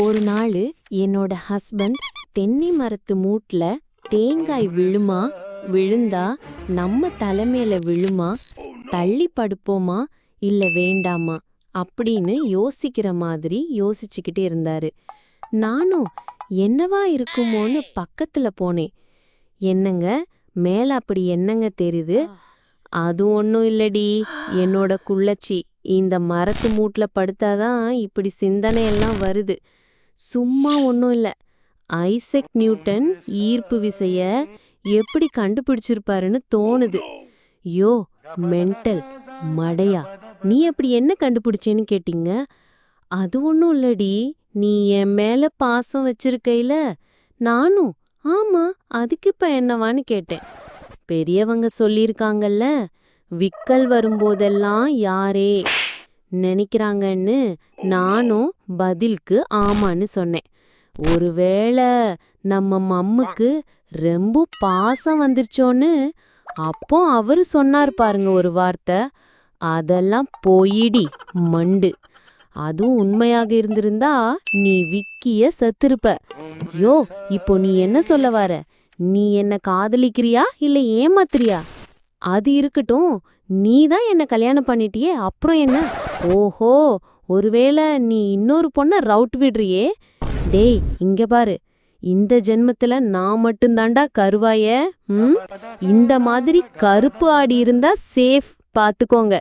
ஒரு நாள் என்னோட ஹஸ்பண்ட் தென்னை மரத்து மூட்ல தேங்காய் விழுமா விழுந்தா நம்ம தலைமையில விழுமா தள்ளி படுப்போமா இல்ல வேண்டாமா அப்படின்னு யோசிக்கிற மாதிரி யோசிச்சுக்கிட்டே இருந்தாரு. நானும் என்னவா இருக்குமோன்னு பக்கத்துல போனேன். என்னங்க மேல அப்படி என்னங்க தெரியுது? அது ஒன்றும் இல்லடி என்னோட குள்ளச்சி இந்த மரத்து மூட்டில் படுத்தாதான் இப்படி சிந்தனையெல்லாம் வருது. சும்மா ஒன்றும் இல்லை. ஐசக் நியூட்டன் ஈர்ப்பு விசைய எப்படி கண்டுபிடிச்சிருப்பாருன்னு தோணுது. யோ மென்டல் மடையா நீ அப்படி என்ன கண்டுபிடிச்சேன்னு கேட்டீங்க? அது ஒன்றும் இல்லடி நீ என் மேல பாசம் வச்சிருக்கையில நானும் ஆமா அதுக்கு இப்ப என்னவான்னு கேட்டேன். பெரியவங்க சொல்லியிருக்காங்கல்ல விக்கல் வரும்போதெல்லாம் யாரே நினைக்கிறாங்கன்னு நானும் பதிலுக்கு ஆமான்னு சொன்னேன். ஒருவேளை நம்ம மம்முக்கு ரொம்ப பாசம் வந்துருச்சோன்னு அப்போ அவரு சொன்னார் பாருங்க ஒரு வார்த்தை. அதெல்லாம் போயிடி மண்டு. அதுவும் உண்மையாக இருந்திருந்தா நீ விக்கிய செத்திருப்ப. யோ இப்போ நீ என்ன சொல்ல வர? நீ என்ன காதலிக்கிறியா இல்ல ஏமாத்துறியா? அது இருக்கட்டும் நீ தான் என்ன கல்யாணம் பண்ணிட்டியே அப்புறம் என்ன? ஓஹோ ஒருவேளை நீ இன்னொரு பொண்ண ரவுட் விடுறியே? டேய் இங்க பாரு. இந்த ஜென்மத்துல நான் மட்டும்தாண்டா கருவாய. ம்? இந்த மாதிரி கருப்பு ஆடி இருந்தா சேஃப். பாத்துக்கோங்க.